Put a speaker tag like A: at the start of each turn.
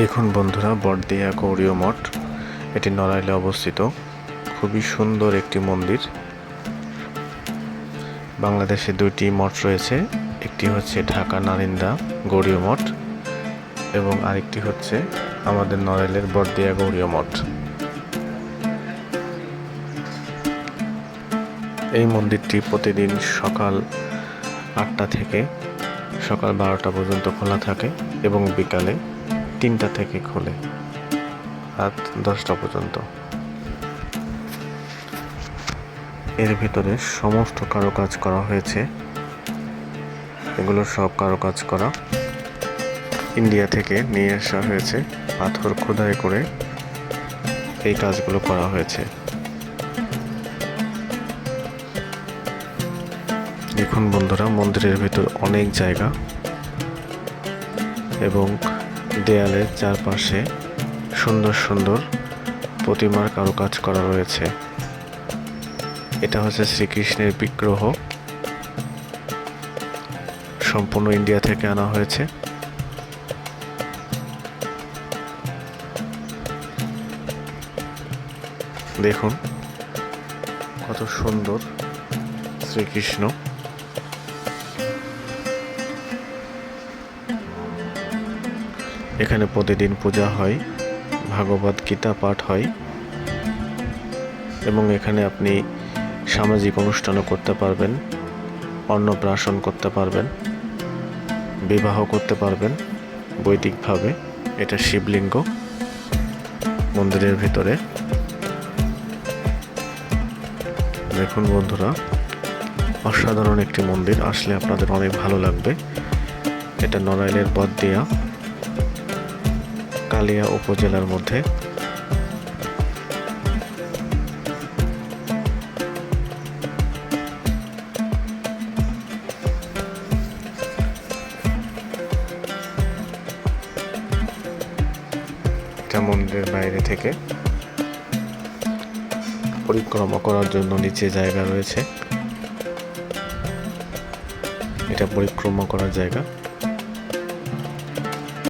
A: দেখুন বন্ধুরা বড়দিয়া গৌরীয় মঠ, এটি নড়াইলে অবস্থিত। খুবই সুন্দর একটি মন্দির। বাংলাদেশে দুইটি মঠ রয়েছে, একটি হচ্ছে ঢাকা নারিন্দা গৌরীয় মঠ এবং আরেকটি হচ্ছে আমাদের নড়াইলের বড়দিয়া গৌরীয় মঠ। এই মন্দিরটি প্রতিদিন সকাল আটটা থেকে সকাল বারোটা পর্যন্ত খোলা থাকে এবং বিকালে তিনটা থেকে খোলে। রাত দশটা পর্যন্ত। এর ভিতরে সমস্ত কারুকাজ করা হয়েছে। এগুলো সব কারুকাজ করা ইন্ডিয়া থেকে নিয়ে আসা হয়েছে। পাথর খোদাই করে এই কাজগুলো করা হয়েছে। দেখুন বন্ধুরা, মন্দিরের ভিতর অনেক জায়গা এবং দেয়ালের চারপাশে সুন্দর সুন্দর প্রতিমার কারুকাজ করা রয়েছে। এটা হচ্ছে শ্রীকৃষ্ণের বিগ্রহ। সম্পূর্ণ ইন্ডিয়া থেকে আনা হয়েছে। দেখুন, কত সুন্দর শ্রীকৃষ্ণ। এখানে প্রতিদিন পূজা হয়, ভাগবত গীতা পাঠ হয়, এবং এখানে আপনি সামাজিক অনুষ্ঠানও করতে পারবেন, অন্নপ্রাশন করতে পারবেন, বিবাহ করতে পারবেন, বৈদিকভাবে, এটা শিবলিঙ্গ, মন্দিরের ভিতরে। দেখুন বন্ধুরা, অসাধারণ একটি মন্দির, আসলে আপনাদের অনেক ভালো লাগবে। এটা নড়াইলের বদদিয়া কালিয়া উপজেলার মধ্যে। মন্দিরের বাইরে থেকে পরিক্রমা করার জন্য নিচে জায়গা রয়েছে। এটা পরিক্রমা করার জায়গা।